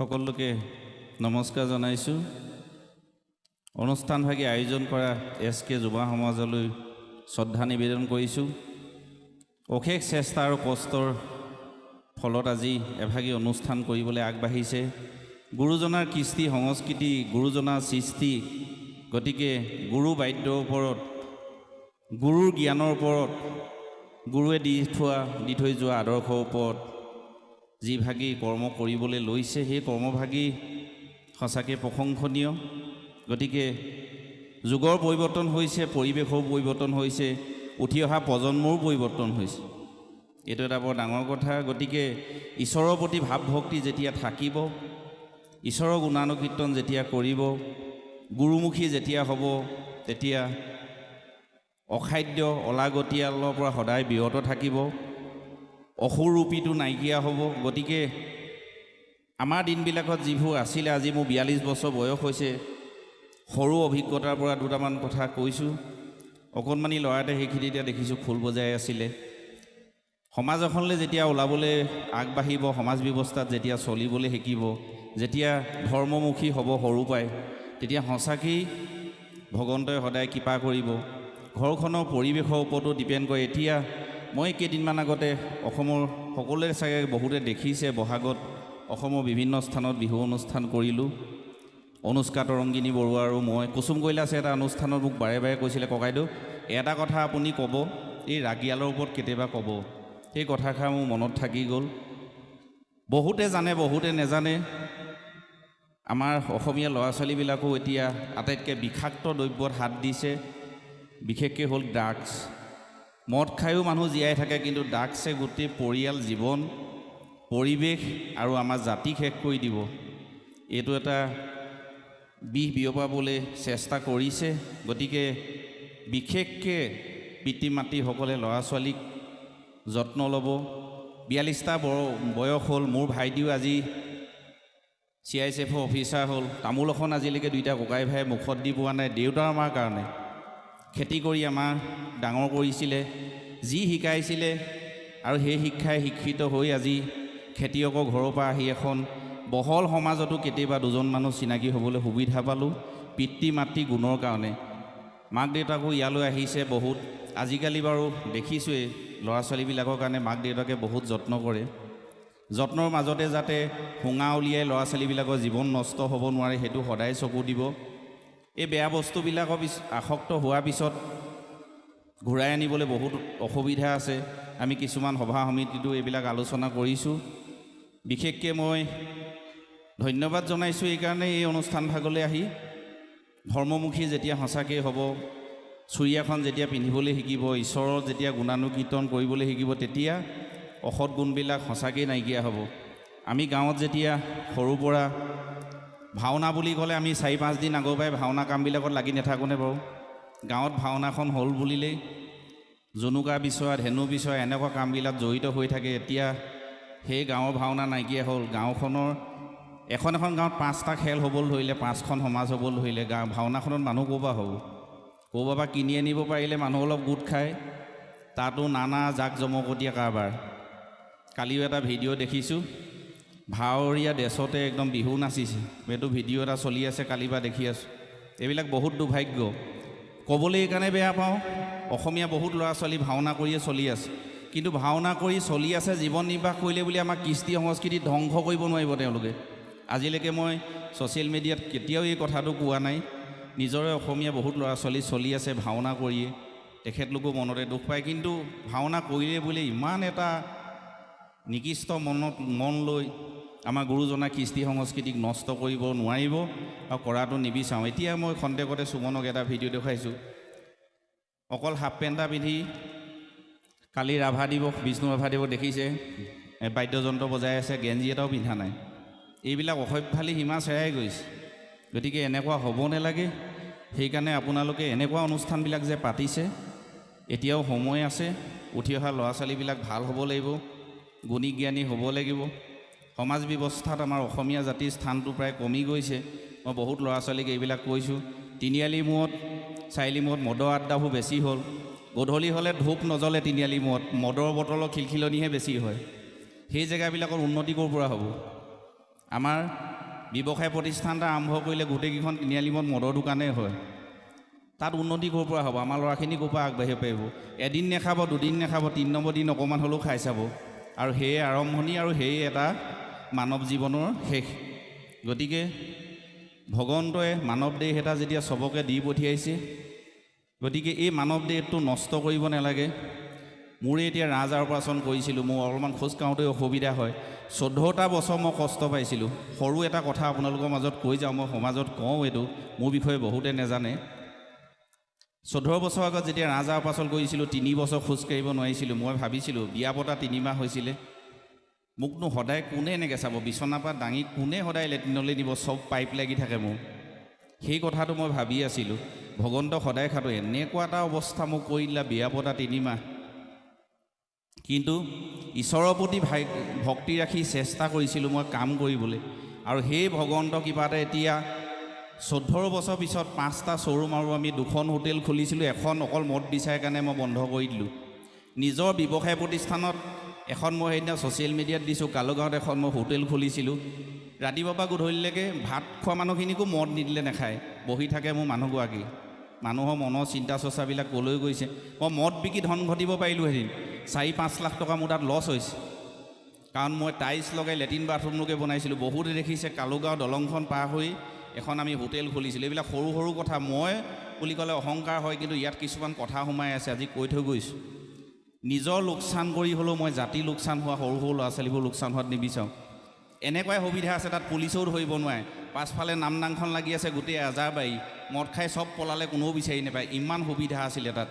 সকলোকে নমস্কাৰ জনাইছোঁ। অনুষ্ঠানভাগী আয়োজন কৰা এছ কে যুৱ সমাজলৈ শ্ৰদ্ধা নিবেদন কৰিছোঁ। অশেষ চেষ্টা আৰু কষ্টৰ ফলত আজি এভাগী অনুষ্ঠান কৰিবলৈ আগবাঢ়িছে। গুৰুজনাৰ কৃষ্টি, সংস্কৃতি, গুৰুজনাৰ সৃষ্টি, গতিকে গুৰু বাদ্যৰ ওপৰত, গুৰুৰ জ্ঞানৰ ওপৰত, গুৰুৱে দি থোৱা, দি থৈ যোৱা আদৰ্শৰ ওপৰত যিভাগী কৰ্ম কৰিবলৈ লৈছে সেই কৰ্মভাগী সঁচাকৈ প্ৰশংসনীয়। গতিকে যুগৰ পৰিৱৰ্তন হৈছে পৰিৱেশৰো পৰিৱৰ্তন হৈছে উঠি অহা প্ৰজন্মৰো পৰিৱৰ্তন হৈছে। এইটো এটা বৰ ডাঙৰ কথা। গতিকে ঈশ্বৰৰ প্ৰতি ভাৱ ভক্তি যেতিয়া থাকিব ঈশ্বৰৰ গুণানুকীৰ্তন যেতিয়া কৰিব গুৰুমুখী যেতিয়া হ'ব তেতিয়া অখাদ্য অলাগতিয়ালৰ পৰা সদায় বিৰত থাকিব। অসুৰূপীটো নাইকিয়া হ'ব। গতিকে আমাৰ দিনবিলাকত যিবোৰ আছিলে আজি মোৰ বিয়াল্লিছ বছৰ বয়স হৈছে। সৰু অভিজ্ঞতাৰ পৰা দুটামান কথা কৈছোঁ। অকণমানি ল'ৰা এটাই সেইখিনি এতিয়া দেখিছোঁ খোল বজাই আছিলে। সমাজ এখনলৈ যেতিয়া ওলাবলৈ আগবাঢ়িব সমাজ ব্যৱস্থাত যেতিয়া চলিবলৈ শিকিব যেতিয়া ধৰ্মমুখী হ'ব সৰু পাই তেতিয়া সঁচাকেই ভগৱন্তই সদায় কৃপা কৰিব। ঘৰখনৰ পৰিৱেশৰ ওপৰতো ডিপেণ্ড কৰে। এতিয়া মই কেইদিনমান আগতে অসমৰ সকলোৱে চাগে বহুতে দেখিছে বহাগত অসমৰ বিভিন্ন স্থানত বিহু অনুষ্ঠান কৰিলোঁ। অনুষ্কা তৰংগিনী বৰুৱা আৰু মই। কুচুম কৈলাছে এটা অনুষ্ঠানত মোক বাৰে বাৰে কৈছিলে ককাইদেউ এটা কথা আপুনি ক'ব এই ৰাগিয়ালৰ ওপৰত কেতিয়াবা ক'ব। সেই কথাষাৰ মোৰ মনত থাকি গ'ল। বহুতে জানে বহুতে নেজানে। আমাৰ অসমীয়া ল'ৰা ছোৱালীবিলাকো এতিয়া আটাইতকৈ বিষাক্ত দ্ৰব্যত হাত দিছে। বিশেষকৈ হ'ল ড্ৰাগছ। মদ খায়ো মানুহ জীয়াই থাকে কিন্তু ড্ৰাগছে গোটেই পৰিয়াল জীৱন পৰিৱেশ আৰু আমাৰ জাতি শেষ কৰি দিব। এইটো এটা বিষ বিয়পাবলৈ চেষ্টা কৰিছে। গতিকে বিশেষকৈ পিতৃ মাতৃসকলে ল'ৰা ছোৱালীক যত্ন ল'ব। বিয়াল্লিছটা বৰ বয়স হ'ল মোৰ ভাইটিও আজি চি আই চি এফৰ অফিচাৰ হ'ল। তামোল এখন আজিলৈকে দুইটা ককাই ভাই মুখত দি পোৱা নাই দেউতা আমাৰ কাৰণে। খেতি কৰি আমাৰ ডাঙৰ কৰিছিলে, যি শিকাইছিলে আৰু সেই শিক্ষাই শিক্ষিত হৈ আজি খেতিয়কৰ ঘৰৰ পৰা আহি এখন বহল সমাজতো কেতিয়াবা দুজন মানুহ চিনাকি হ'বলৈ সুবিধা পালোঁ পিতৃ মাতৃ গুণৰ কাৰণে। মাক দেউতাকো ইয়ালৈ আহিছে বহুত। আজিকালি বাৰু দেখিছোঁৱেই ল'ৰা ছোৱালীবিলাকৰ কাৰণে মাক দেউতাকে বহুত যত্ন কৰে। যত্নৰ মাজতে যাতে শুঙা উলিয়াই ল'ৰা ছোৱালীবিলাকৰ জীৱন নষ্ট হ'ব নোৱাৰে, সেইটো সদায় চকু দিব। এই বেয়া বস্তুবিলাকৰ পিছ আসক্ত হোৱাৰ পিছত ঘূৰাই আনিবলৈ বহুত অসুবিধা আছে। আমি কিছুমান সভা সমিতিটো এইবিলাক আলোচনা কৰিছোঁ। বিশেষকৈ মই ধন্যবাদ জনাইছোঁ এইকাৰণে এই অনুষ্ঠান ভাগলৈ আহি। ধৰ্মমুখী যেতিয়া সঁচাকৈ হ'ব, চুৰিয়াখন যেতিয়া পিন্ধিবলৈ শিকিব, ঈশ্বৰৰ যেতিয়া গুণানুকীৰ্তন কৰিবলৈ শিকিব, তেতিয়া অসৎ গুণবিলাক সঁচাকৈ নাইকিয়া হ'ব। আমি গাঁৱত যেতিয়া সৰুৰ পৰা ভাওনা বুলি ক'লে আমি চাৰি পাঁচদিন আগৰ পৰাই ভাওনা কামবিলাকত লাগি নাথাকোঁনে বাৰু। গাঁৱত ভাওনাখন হ'ল বুলিলেই জুনুকা বিচৰা, ধেনু বিচৰা এনেকুৱা কামবিলাক জড়িত হৈ থাকে। এতিয়া সেই গাঁৱৰ ভাওনা নাইকিয়া হ'ল। গাঁওখনৰ, এখন এখন গাঁৱত পাঁচটা খেল হ'বলৈ ধৰিলে, পাঁচখন সমাজ হ'বলৈ ধৰিলে। গাঁও ভাওনাখনত মানুহ ক'ৰ পৰা হ'ব? ক'ৰবাৰ পৰা কিনি আনিব পাৰিলে মানুহ অলপ গোট খায়? তাতো নানা জাক জমকতীয়া কাৰবাৰ। কালিও এটা ভিডিঅ' দেখিছোঁ। ভাৱৰীয়া ড্ৰেছতে একদম বিহু নাচিছে। এইটো ভিডিঅ' এটা চলি আছে কালিৰ পৰা দেখি আছোঁ। এইবিলাক বহুত দুৰ্ভাগ্য। ক'বলৈ এইকাৰণে বেয়া পাওঁ। অসমীয়া বহুত ল'ৰা ছোৱালী ভাওনা কৰিয়ে চলি আছে। কিন্তু ভাওনা কৰি চলি আছে, জীৱন নিৰ্বাহ কৰিলে বুলি আমাৰ কৃষ্টি সংস্কৃতি ধ্বংস কৰিব নোৱাৰিব তেওঁলোকে। আজিলৈকে মই ছ'চিয়েল মিডিয়াত কেতিয়াও এই কথাটো কোৱা নাই। নিজৰে অসমীয়া বহুত ল'ৰা ছোৱালী চলি আছে, ভাওনা কৰিয়ে। তেখেতলোকো মনতে দুখ পায়। কিন্তু ভাওনা কৰিলে বুলি ইমান এটা নিকৃষ্ট মনত মন লৈ আমাৰ গুৰুজনাৰ কৃষ্টি সংস্কৃতিক নষ্ট কৰিব নোৱাৰিব আৰু কৰাটো নিবিচাৰোঁ। এতিয়া মই খন্তেকতে সুমনক এটা ভিডিঅ' দেখুৱাইছোঁ। অকল হাফ পেণ্ট এটা পিন্ধি কালি ৰাভা দিৱস বিষ্ণু ৰাভা দিৱস দেখিছে বাদ্যযন্ত্ৰ বজাই আছে গেঞ্জি এটাও পিন্ধা নাই। এইবিলাক অসভ্যালি সীমা চেৰাই গৈছে। গতিকে এনেকুৱা হ'ব নালাগে। সেইকাৰণে আপোনালোকে এনেকুৱা অনুষ্ঠানবিলাক যে পাতিছে এতিয়াও সময় আছে উঠি অহা ল'ৰা ছোৱালীবিলাক ভাল হ'ব লাগিব গুণী জ্ঞানী হ'ব লাগিব। সমাজ ব্যৱস্থাত আমাৰ অসমীয়া জাতিৰ স্থানটো প্ৰায় কমি গৈছে। মই বহুত ল'ৰা ছোৱালীক এইবিলাক কৈছোঁ। তিনিআলি মূৰত চাৰিআলি মূৰত মদৰ আড্ডাবোৰ বেছি হ'ল। গধূলি হ'লে ধূপ নজ্বলে তিনিআলি মূৰত মদৰ বটলৰ খিলখিলনিহে বেছি হয়। সেই জেগাবিলাকৰ উন্নতি ক'ৰ পৰা হ'ব? আমাৰ ব্যৱসায় প্ৰতিষ্ঠান এটা আৰম্ভ কৰিলে গোটেইকেইখন তিনিআলিমত মদৰ দোকানেই হয়। তাত উন্নতি ক'ৰ পৰা হ'ব? আমাৰ ল'ৰাখিনি ক'ৰ পৰা আগবাঢ়িব পাৰিব? এদিন নাখাব দুদিন নাখাব তিনি নম্বৰ দিন অকণমান হ'লেও খাই চাব। আৰু সেয়ে আৰম্ভণি আৰু সেয়ে এটা মানৱ জীৱনৰ শেষ। গতিকে ভগৱন্তই মানৱ দেহ এটা যেতিয়া চবকে দি পঠিয়াইছে, গতিকে এই মানৱ দেহটো নষ্ট কৰিব নালাগে। মোৰে এতিয়া ৰাজহাড় অপাৰেশ্যন কৰিছিলোঁ, মোৰ অলপমান খোজ কাঢ়োতে অসুবিধা হয়। চৈধ্যটা বছৰ মই কষ্ট পাইছিলোঁ। সৰু এটা কথা আপোনালোকৰ মাজত কৈ যাওঁ, মই সমাজত কওঁ এইটো, মোৰ বিষয়ে বহুতে নাজানে। চৈধ্য বছৰ আগত যেতিয়া ৰাজহাড় অপাৰেশ্যন কৰিছিলোঁ, তিনি খোজ কাঢ়িব নোৱাৰিছিলোঁ। মই ভাবিছিলোঁ, বিয়া পতা তিনিমাহ হৈছিলে। মোকনো সদায় কোনে এনেকৈ চাব? বিচনাৰ পৰা দাঙি কোনে সদায় লেট্ৰিনলৈ নিব? চব পাইপ লাগি থাকে মোৰ। সেই কথাটো মই ভাবি আছিলোঁ। ভগৱন্তক সদায় খাতো এনেকুৱা এটা অৱস্থা মোক কৰি দিলা বিয়া পতা তিনিমাহ। কিন্তু ঈশ্বৰৰ প্ৰতি ভাই, ভক্তি ৰাখি চেষ্টা কৰিছিলোঁ মই কাম কৰিবলৈ। আৰু সেই ভগৱন্ত কৃপাতে এতিয়া চৈধ্য বছৰ পিছত পাঁচটা শ্ব'ৰুম আৰু আমি দুখন হোটেল খুলিছিলোঁ। এখন অকল মদ বিচাৰে কাৰণে মই বন্ধ কৰি দিলোঁ। নিজৰ ব্যৱসায় প্ৰতিষ্ঠানত এখন মই সেইদিনা ছ'চিয়েল মিডিয়াত দিছোঁ, কালুগাঁৱত এখন মই হোটেল খুলিছিলোঁ। ৰাতিপুৱাৰ পৰা গধূলিলৈকে ভাত খোৱা মানুহখিনিকো মদ নিদিলে নাখায়, বহি থাকে মোৰ মানুহগৰাকী মানুহৰ মনৰ চিন্তা চৰ্চাবিলাক ক'লৈ গৈছে। মই মদ বিকি ধন ঘটিব পাৰিলোঁ হেৰিন চাৰি, পাঁচ লাখ টকা মোৰ তাত লছ হৈছে। কাৰণ মই টাইলছ লগাই লেট্ৰিন বাথৰুমলৈকে বনাইছিলোঁ। বহুতে দেখিছে কালুগাঁও দলংখন পাৰ হৈ এখন আমি হোটেল খুলিছিলোঁ। এইবিলাক সৰু সৰু কথা। মই বুলি ক'লে অহংকাৰ হয়, কিন্তু ইয়াত কিছুমান কথা সোমাই আছে। আজি কৈ থৈ গৈছোঁ। নিজৰ লোকচান কৰি হ'লেও মই জাতি লোকচান হোৱা সৰু সৰু ল'ৰা ছোৱালীবোৰ লোকচান হোৱাত নিবিচাৰোঁ। এনেকুৱাই সুবিধা আছে, তাত পুলিচেও ধৰিব নোৱাৰে। পাছফালে নামদাংখন লাগি আছে গোটেই আজাৰবাৰী। মদ খাই চব পলালে কোনেও বিচাৰি নাপায়। ইমান সুবিধা আছিলে তাত।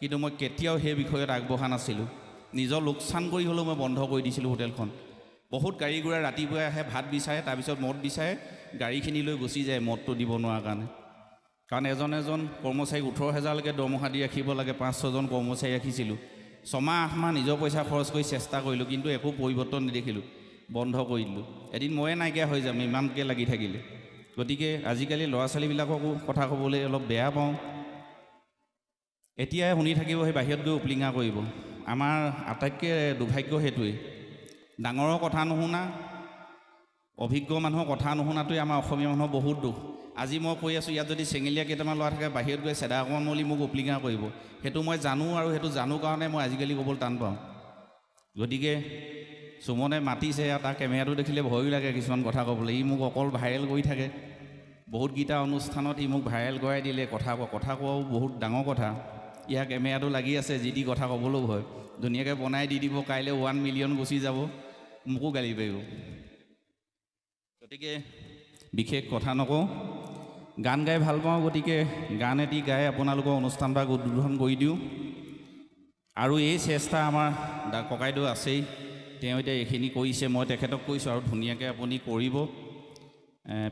কিন্তু মই কেতিয়াও সেই বিষয়ত আগবঢ়া নাছিলোঁ। নিজৰ লোকচান কৰি হ'লেও মই বন্ধ কৰি দিছিলোঁ হোটেলখন। বহুত গাড়ী ঘোঁৰা ৰাতিপুৱাই আহে, ভাত বিচাৰে, তাৰপিছত মদ বিচাৰে, গাড়ীখিনি লৈ গুচি যায় মদটো দিব নোৱাৰাৰ কাৰণে। কাৰণ এজন এজন কৰ্মচাৰীক ওঠৰ হেজাৰলৈকে দৰমহা দি ৰাখিব লাগে, পাঁচ ছজন কৰ্মচাৰী ৰাখিছিলোঁ। ছমাহ আঠমাহ নিজৰ পইচা খৰচ কৰি চেষ্টা কৰিলোঁ কিন্তু একো পৰিৱৰ্তন নেদেখিলোঁ। বন্ধ কৰি দিলোঁ এদিন ময়ে নাইকিয়া হৈ যাম ইমানকৈ লাগি থাকিলে। গতিকে আজিকালি ল'ৰা ছোৱালীবিলাককো কথা ক'বলৈ অলপ বেয়া পাওঁ। এতিয়াই শুনি থাকিব সেই বাহিৰত গৈ উপলিঙা কৰিব। আমাৰ আটাইতকৈ দুৰ্ভাগ্য সেইটোৱেই। ডাঙৰৰ কথা নুশুনা অভিজ্ঞ মানুহৰ কথা নুশুনাটোৱে আমাৰ অসমীয়া মানুহৰ বহুত দুখ। আজি মই কৈ আছোঁ ইয়াত যদি চেঙেলীয়া কেইটামান ল'ৰা থাকে বাহিৰত গৈ চেদা অকণমান মলি মোক উপলিঙা কৰিব। সেইটো মই জানো আৰু সেইটো জানো কাৰণে মই আজিকালি ক'বলৈ টান পাওঁ। গতিকে সুমনে মাতিছে আৰু তাৰ কেমেৰাটো দেখিলে ভয়ো লাগে কিছুমান কথা ক'বলৈ। ই মোক অকল ভাইৰেল কৰি থাকে। বহুতকেইটা অনুষ্ঠানত ই মোক ভাইৰেল কৰাই দিলে। কথা কোৱা কথা কোৱাও বহুত ডাঙৰ কথা। ইয়াৰ কেমেৰাটো লাগি আছে যি টি কথা ক'বলৈও ভয়। ধুনীয়াকৈ বনাই দি দিব কাইলৈ ওৱান মিলিয়ন গুচি যাব। মোকো গালি পাৰিব। গতিকে বিশেষ কথা নকওঁ। গান গাই ভালো পাওঁ, গতিকে গান এটি গাই আপোনালোকৰ অনুষ্ঠানভাগ উদ্বোধন কৰি দিওঁ। আৰু এই চেষ্টা আমাৰ দা ককাইদেউ আছেই, তেওঁ এতিয়া এইখিনি কৰিছে, মই তেখেতক কৈছোঁ আৰু ধুনীয়াকৈ আপুনি কৰিব।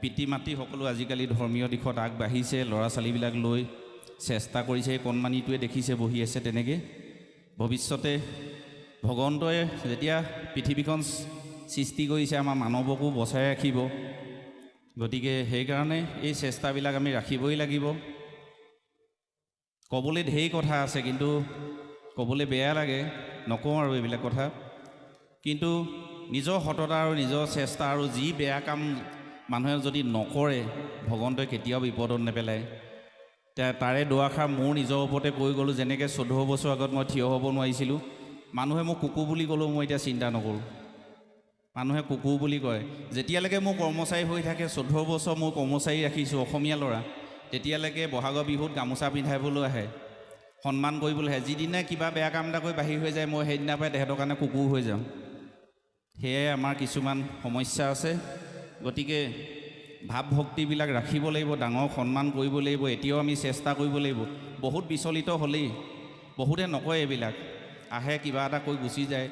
পিতৃ মাতৃ সকলো আজিকালি ধৰ্মীয় দিশত আগবাঢ়িছে ল'ৰা ছোৱালীবিলাক লৈ চেষ্টা কৰিছে এই কণমানিটোৱে দেখিছে, বহি আছে তেনেকৈ। ভৱিষ্যতে ভগৱন্তই যেতিয়া পৃথিৱীখন সৃষ্টি কৰিছে, আমাৰ মানৱকো বচাই ৰাখিব। গতিকে সেইকাৰণে এই চেষ্টাবিলাক আমি ৰাখিবই লাগিব। ক'বলৈ ঢেৰ কথা আছে কিন্তু ক'বলৈ বেয়া লাগে নকওঁ আৰু এইবিলাক কথা। কিন্তু নিজৰ সততা আৰু নিজৰ চেষ্টা আৰু যি বেয়া কাম মানুহে যদি নকৰে ভগৱন্তই কেতিয়াও বিপদত নেপেলায়। তাৰে দুআষাৰ মোৰ নিজৰ ওপৰতে কৈ গ'লোঁ যেনেকৈ চৈধ্য বছৰ আগত মই থিয় হ'ব নোৱাৰিছিলোঁ। মানুহে মোক কুকু বুলি ক'লেও মই এতিয়া চিন্তা নকৰোঁ। মানুহে কুকুৰ বুলি কয়। যেতিয়ালৈকে মোৰ কৰ্মচাৰী হৈ থাকে চৈধ্য বছৰ মোৰ কৰ্মচাৰী ৰাখিছোঁ অসমীয়া ল'ৰা। তেতিয়ালৈকে বহাগৰ বিহুত গামোচা পিন্ধাবলৈ আহে। সন্মান কৰিবলৈ আহে। যিদিনা কিবা বেয়া কাম এটা কৰি বাহিৰ হৈ যায় মই সেইদিনাৰ পৰাই তেহেঁতৰ কাৰণে কুকুৰ হৈ যাওঁ। সেয়াই আমাৰ কিছুমান সমস্যা আছে। গতিকে ভাৱ ভক্তিবিলাক ৰাখিব লাগিব ডাঙৰক সন্মান কৰিব লাগিব এতিয়াও আমি চেষ্টা কৰিব লাগিব। বহুত বিচলিত হ'লেই বহুতে নকয় এইবিলাক। আহে কিবা এটা কৈ গুচি যায়।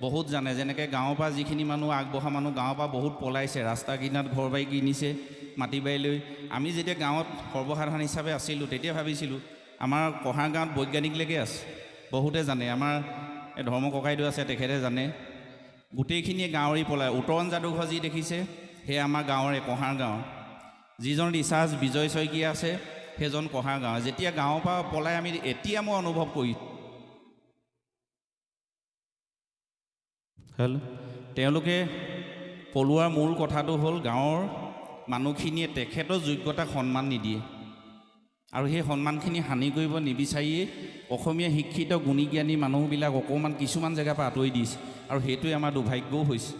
বহুত জানে, যেনেকৈ গাঁৱৰ পৰা যিখিনি মানুহ আগবঢ়া মানুহ, গাঁৱৰ পৰা বহুত পলাইছে, ৰাস্তা কিনাৰত ঘৰ বাৰী কিনিছে, মাটি বাৰী লৈ। আমি যেতিয়া গাঁৱত সৰ্বসাধাৰণ হিচাপে আছিলোঁ, তেতিয়া ভাবিছিলোঁ, আমাৰ কহাৰ গাঁৱত বৈজ্ঞানিকলৈকে আছে, বহুতে জানে। আমাৰ ধৰ্ম ককাইদেউ আছে, তেখেতে জানে। গোটেইখিনিয়ে গাঁৱৰি পলাই উত্তৰণ যাদুঘৰ যি দেখিছে, সেয়া আমাৰ গাঁৱৰে কহাৰ গাঁৱৰ যিজন ৰিচাৰ্জ বিজয় শইকীয়া আছে, সেইজন কহাৰ গাঁৱৰ যেতিয়া গাঁৱৰ পৰা পলাই আমি, এতিয়া মই অনুভৱ কৰি তেওঁলোকে পলোৱাৰ মূল কথাটো হ'ল গাঁৱৰ মানুহখিনিয়ে তেখেতৰ যোগ্যতাক সন্মান নিদিয়ে। আৰু সেই সন্মানখিনি হানি কৰিব নিবিচাৰিয়েই অসমীয়া শিক্ষিত গুণী জ্ঞানী মানুহবিলাক অকণমান কিছুমান জেগাৰ পৰা আঁতৰি দিছে আৰু সেইটোৱে আমাৰ দুৰ্ভাগ্যও হৈছে।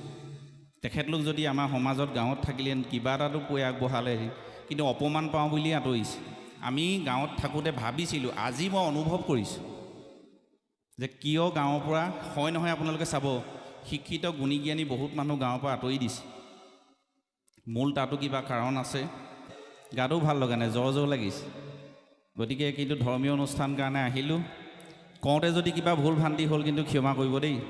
তেখেতলোক যদি আমাৰ সমাজত গাঁৱত থাকিলে কিবা এটাতো কৈ আগবঢ়ালে কিন্তু অপমান পাওঁ বুলিয়ে আঁতৰিছে। আমি গাঁৱত থাকোঁতে ভাবিছিলোঁ আজি মই অনুভৱ কৰিছোঁ যে কিয় গাঁৱৰ পৰা হয় নহয় আপোনালোকে চাব শিক্ষিত গুণী জ্ঞানী বহুত মানুহ গাঁৱৰ পৰা আঁতৰি দিছে। মূল তাতো কিবা কাৰণ আছে, গাটো ভালো লগা নাই, জ্বৰ জ্বৰ লাগিছে। গতিকে কিন্তু ধৰ্মীয় অনুষ্ঠান কাৰণে আহিলোঁ। কওঁতে যদি কিবা ভুল ভ্ৰান্তি হ'ল কিন্তু ক্ষমা কৰিব দেই।